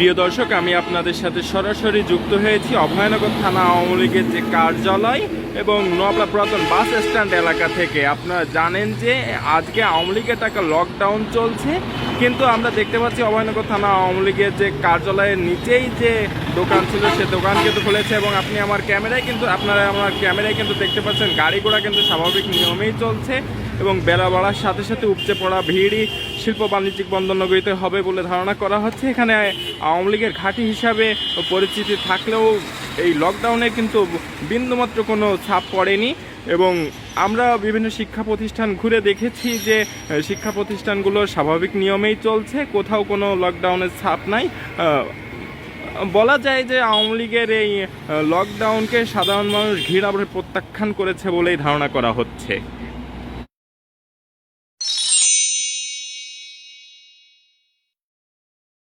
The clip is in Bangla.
প্রিয় দর্শক, আমি আপনাদের সাথে সরাসরি যুক্ত হয়েছি অভয়নগর থানা আওয়ামী লীগের যে কার্যালয় এবং নোয়াপড়া পুরাতন বাস স্ট্যান্ড এলাকা থেকে। আপনারা জানেন যে আজকে আওয়ামী লীগের টাকা লকডাউন চলছে, কিন্তু আমরা দেখতে পাচ্ছি অভয়নগর থানা আওয়ামী লীগের যে কার্যালয়ের নিচেই যে দোকান ছিল, সে দোকান কিন্তু খুলেছে এবং আপনি আমার ক্যামেরায় কিন্তু, আপনারা আমার ক্যামেরায় কিন্তু দেখতে পাচ্ছেন, গাড়ি ঘোড়া কিন্তু স্বাভাবিক নিয়মেই চলছে। এবং বেলা বাড়ার সাথে সাথে উপচে পড়া ভিড়ই শিল্প বাণিজ্যিক বন্দর নগরীতে হবে বলে ধারণা করা হচ্ছে। এখানে আওয়ামী লীগের ঘাঁটি হিসাবে পরিচিতি থাকলেও এই লকডাউনে কিন্তু বিন্দুমাত্র কোনো ছাপ পড়েনি এবং আমরা বিভিন্ন শিক্ষা প্রতিষ্ঠান ঘুরে দেখেছি যে, শিক্ষা প্রতিষ্ঠানগুলো স্বাভাবিক নিয়মেই চলছে, কোথাও কোনো লকডাউনের ছাপ নাই। বলা যায় যে আওয়ামী লীগের এই লকডাউনকে সাধারণ মানুষ ঘৃণাভরে প্রত্যাখ্যান করেছে বলেই ধারণা করা হচ্ছে।